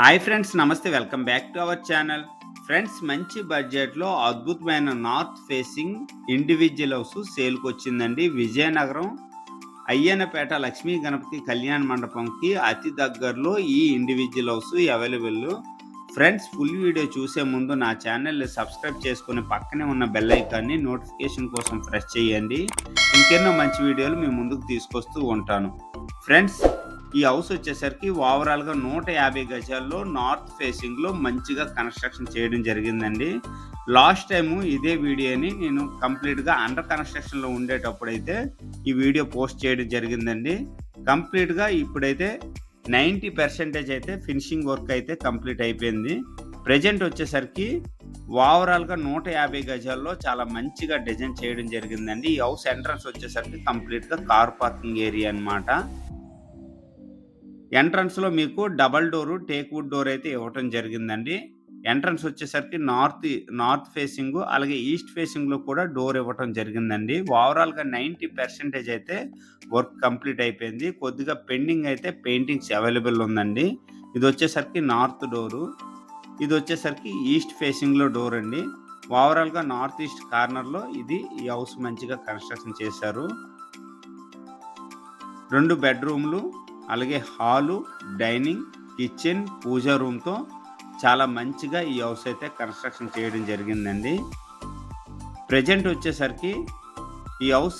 Hi friends నమస్తే welcome back to our channel friends మంచి బడ్జెట్లో అద్భుతమైన నార్త్ ఫేసింగ్ ఇండివిజువల్ హౌస్ సేల్కి వచ్చిందండి. విజయనగరం అయ్యన్నపేట లక్ష్మీ గణపతి కళ్యాణ మండపంకి అతి దగ్గరలో ఈ individual house available friends full video చూసే ముందు నా ఛానల్ని సబ్స్క్రైబ్ చేసుకుని పక్కనే ఉన్న బెల్ ఐకాన్ని నోటిఫికేషన్ కోసం ప్రెస్ చేయండి. ఇంకెన్నో మంచి వీడియోలు మీ ముందుకు తీసుకొస్తూ ఉంటాను. ఫ్రెండ్స్ ఈ హౌస్ వచ్చేసరికి ఓవరాల్గా నూట యాభై గజాల్లో నార్త్ ఫేసింగ్లో మంచిగా కన్స్ట్రక్షన్ చేయడం జరిగిందండి. లాస్ట్ టైము ఇదే వీడియోని నేను కంప్లీట్గా అండర్ కన్స్ట్రక్షన్లో ఉండేటప్పుడు అయితే ఈ వీడియో పోస్ట్ చేయడం జరిగిందండి. కంప్లీట్గా ఇప్పుడైతే నైంటీ పర్సెంటేజ్ అయితే ఫినిషింగ్ వర్క్ అయితే కంప్లీట్ అయిపోయింది. ప్రజెంట్ వచ్చేసరికి ఓవరాల్గా నూట యాభై గజాల్లో చాలా మంచిగా డిజైన్ చేయడం జరిగిందండి. ఈ హౌస్ ఎంట్రన్స్ వచ్చేసరికి కంప్లీట్గా కార్ పార్కింగ్ ఏరియా అనమాట ఎంట్రన్స్లో మీకు డబల్ డోరు టేక్వుడ్ డోర్ అయితే ఇవ్వటం జరిగిందండి. ఎంట్రన్స్ వచ్చేసరికి నార్త్ నార్త్ ఫేసింగ్ అలాగే ఈస్ట్ ఫేసింగ్లో కూడా డోర్ ఇవ్వటం జరిగిందండి. ఓవరాల్గా నైంటీ పర్సెంటేజ్ అయితే వర్క్ కంప్లీట్ అయిపోయింది. కొద్దిగా పెండింగ్ అయితే పెయింటింగ్స్ అవైలబుల్ ఉందండి. ఇది వచ్చేసరికి నార్త్ డోరు. ఇది వచ్చేసరికి ఈస్ట్ ఫేసింగ్లో డోర్ అండి. ఓవరాల్గా నార్త్ ఈస్ట్ కార్నర్లో ఇది ఈ హౌస్ మంచిగా కన్స్ట్రక్షన్ చేశారు. రెండు బెడ్రూమ్లు అలాగే హాలు డైనింగ్ కిచెన్ పూజా రూమ్తో చాలా మంచిగా ఈ హౌస్ అయితే కన్స్ట్రక్షన్ చేయడం జరిగిందండి. ప్రజెంట్ వచ్చేసరికి ఈ హౌస్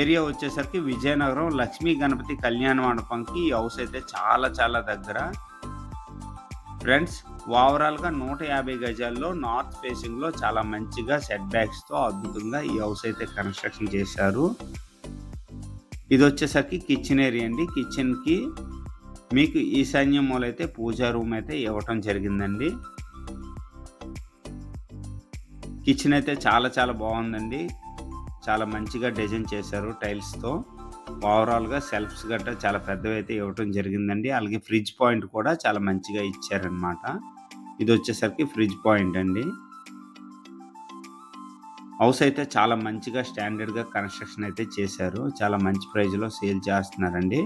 ఏరియా వచ్చేసరికి విజయనగరం లక్ష్మీ గణపతి కళ్యాణ మండపంకి ఈ హౌస్ అయితే చాలా చాలా దగ్గర. ఫ్రెండ్స్ ఓవరాల్గా నూట యాభై గజాల్లో నార్త్ ఫేసింగ్లో చాలా మంచిగా సెట్ బ్యాక్స్తో అద్భుతంగా ఈ హౌస్ అయితే కన్స్ట్రక్షన్ చేశారు. ఇది వచ్చేసరికి కిచెన్ ఏరియా అండి కిచెన్కి మీకు ఈశాన్య మూల అయితే పూజా రూమ్ అయితే ఇవ్వటం జరిగిందండి. కిచెన్ అయితే చాలా చాలా బాగుందండి. చాలా మంచిగా డిజైన్ చేశారు టైల్స్తో ఓవరాల్గా సెల్ఫ్స్ గట్ట చాలా పెద్దవి అయితే ఇవ్వటం జరిగిందండి. అలాగే ఫ్రిడ్జ్ పాయింట్ కూడా చాలా మంచిగా ఇచ్చారనమాట ఇది వచ్చేసరికి ఫ్రిడ్జ్ పాయింట్ అండి. హౌస్ అయితే చాలా మంచిగా స్టాండర్డ్గా కన్స్ట్రక్షన్ అయితే చేశారు. చాలా మంచి ప్రైజ్లో సేల్ చేస్తున్నారండి.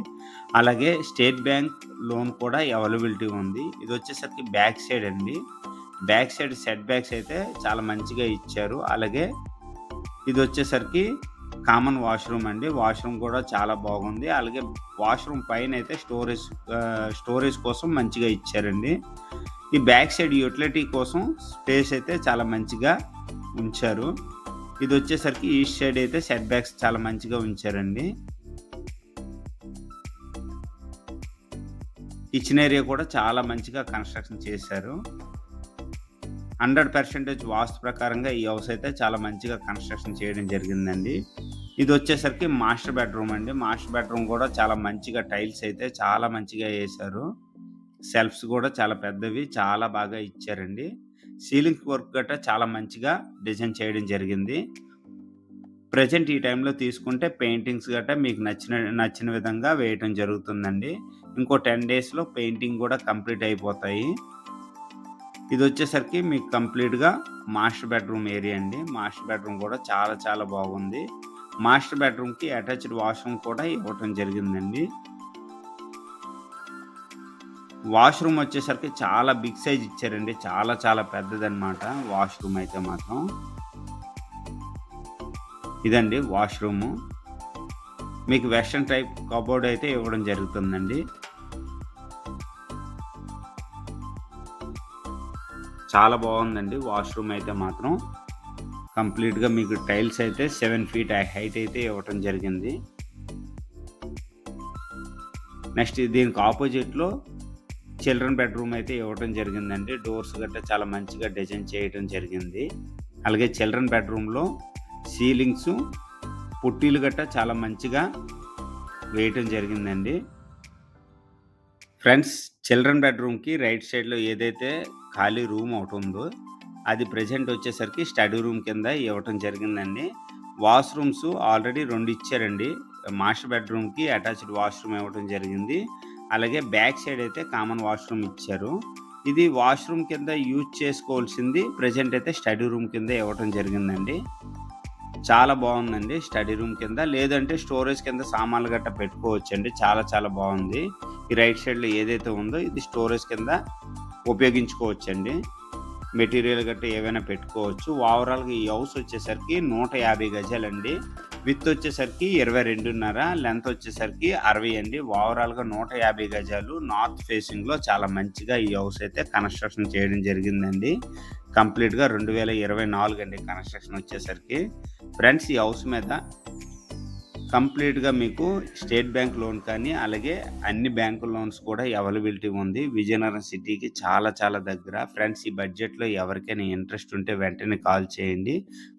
అలాగే స్టేట్ బ్యాంక్ లోన్ కూడా అవైలబిలిటీ ఉంది. ఇది వచ్చేసరికి బ్యాక్ సైడ్ అండి. బ్యాక్ సైడ్ సెట్ బ్యాక్స్ అయితే చాలా మంచిగా ఇచ్చారు. అలాగే ఇది వచ్చేసరికి కామన్ వాష్రూమ్ అండి. వాష్రూమ్ కూడా చాలా బాగుంది. అలాగే వాష్రూమ్ పైన అయితే స్టోరేజ్ స్టోరేజ్ కోసం మంచిగా ఇచ్చారండి. ఈ బ్యాక్ సైడ్ యూటిలిటీ కోసం స్పేస్ అయితే చాలా మంచిగా ఉంచారు. ఇది వచ్చేసరికి ఈస్ట్ సైడ్ అయితే సెట్ బ్యాక్స్ చాలా మంచిగా ఉంచారండి. కిచెన్ ఏరియా కూడా చాలా మంచిగా కన్స్ట్రక్షన్ చేశారు. హండ్రెడ్ పర్సెంటేజ్ వాస్తు ప్రకారంగా ఈ హౌస్ అయితే చాలా మంచిగా కన్స్ట్రక్షన్ చేయడం జరిగిందండి. ఇది వచ్చేసరికి మాస్టర్ బెడ్రూమ్ అండి. మాస్టర్ బెడ్రూమ్ కూడా చాలా మంచిగా టైల్స్ అయితే చాలా మంచిగా వేశారు. సెల్ఫ్స్ కూడా చాలా పెద్దవి చాలా బాగా ఇచ్చారండి. సీలింగ్ వర్క్ గట్రా చాలా మంచిగా డిజైన్ చేయడం జరిగింది. ప్రజెంట్ ఈ టైంలో తీసుకుంటే పెయింటింగ్స్ గట్రా మీకు నచ్చిన నచ్చిన విధంగా వేయటం జరుగుతుందండి. ఇంకో టెన్ డేస్లో పెయింటింగ్ కూడా కంప్లీట్ అయిపోతాయి. ఇది వచ్చేసరికి మీకు కంప్లీట్గా మాస్టర్ బెడ్రూమ్ ఏరియా అండి. మాస్టర్ బెడ్రూమ్ కూడా చాలా చాలా బాగుంది. మాస్టర్ బెడ్రూమ్కి అటాచ్డ్ వాష్రూమ్ కూడా ఇవ్వటం జరిగిందండి. వాష్రూమ్ వచ్చేసరికి చాలా బిగ్ సైజ్ ఇచ్చారండి. చాలా చాలా పెద్దదన్నమాట. వాష్రూమ్ అయితే మాత్రం. ఇదండి వాష్రూము. మీకు వెస్ట్రన్ టైప్ కబోర్డ్ అయితే ఇవ్వడం జరుగుతుందండి. చాలా బాగుందండి వాష్రూమ్ అయితే మాత్రం. కంప్లీట్గా మీకు టైల్స్ అయితే సెవెన్ ఫీట్ హైట్ అయితే ఇవ్వటం జరిగింది. నెక్స్ట్ దీనికి ఆపోజిట్లో చిల్డ్రన్ బెడ్రూమ్ అయితే ఇవ్వటం జరిగిందండి. డోర్స్ గట్రా చాలా మంచిగా డిజైన్ చేయడం జరిగింది. అలాగే చిల్డ్రన్ బెడ్రూమ్లో సీలింగ్స్ పుట్టీలు గట్రా చాలా మంచిగా వేయటం జరిగిందండి. ఫ్రెండ్స్ చిల్డ్రన్ బెడ్రూమ్కి రైట్ సైడ్లో ఏదైతే ఖాళీ రూమ్ ఒకటి ఉందో అది ప్రజెంట్ వచ్చేసరికి స్టడీ రూమ్ కింద ఇవ్వటం జరిగిందండి. వాష్రూమ్స్ ఆల్రెడీ రెండు ఇచ్చారండి. మాస్టర్ బెడ్రూమ్కి అటాచ్డ్ వాష్రూమ్ ఇవ్వటం జరిగింది. అలాగే బ్యాక్ సైడ్ అయితే కామన్ వాష్రూమ్ ఇచ్చారు. ఇది వాష్రూమ్ కింద యూజ్ చేసుకోవాల్సింది ప్రజెంట్ అయితే స్టడీ రూమ్ కింద ఇవ్వటం జరిగిందండి. చాలా బాగుందండి స్టడీ రూమ్ కింద. లేదంటే స్టోరేజ్ కింద సామాన్లు గట్ట పెట్టుకోవచ్చండి. చాలా చాలా బాగుంది. ఈ రైట్ సైడ్లో ఏదైతే ఉందో ఇది స్టోరేజ్ కింద ఉపయోగించుకోవచ్చండి. మెటీరియల్ గట్ట ఏవైనా పెట్టుకోవచ్చు. ఓవరాల్గా ఈ హౌస్ వచ్చేసరికి నూట యాభై గజాలండి. విత్ వచ్చేసరికి ఇరవై రెండున్నర లెంత్ వచ్చేసరికి అరవై అండి. ఓవరాల్గా నూట యాభై గజాలు నార్త్ ఫేసింగ్లో చాలా మంచిగా ఈ హౌస్ అయితే కన్స్ట్రక్షన్ చేయడం జరిగిందండి. కంప్లీట్గా రెండు వేల ఇరవై నాలుగు అండి కన్స్ట్రక్షన్ వచ్చేసరికి. ఫ్రెండ్స్ ఈ హౌస్ మీద కంప్లీట్గా మీకు స్టేట్ బ్యాంక్ లోన్ కానీ అలాగే అన్ని బ్యాంకు లోన్స్ కూడా అవైలబిలిటీ ఉంది. విజయనగరం సిటీకి చాలా చాలా దగ్గర. ఫ్రెండ్స్ ఈ బడ్జెట్లో ఎవరికైనా ఇంట్రెస్ట్ ఉంటే వెంటనే కాల్ చేయండి.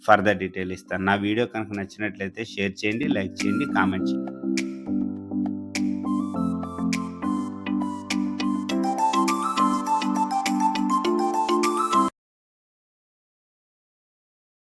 ఫర్దర్ డీటెయిల్ ఇస్తాను. నా వీడియో కనుక నచ్చినట్లయితే షేర్ చేయండి లైక్ చేయండి కామెంట్ చేయండి.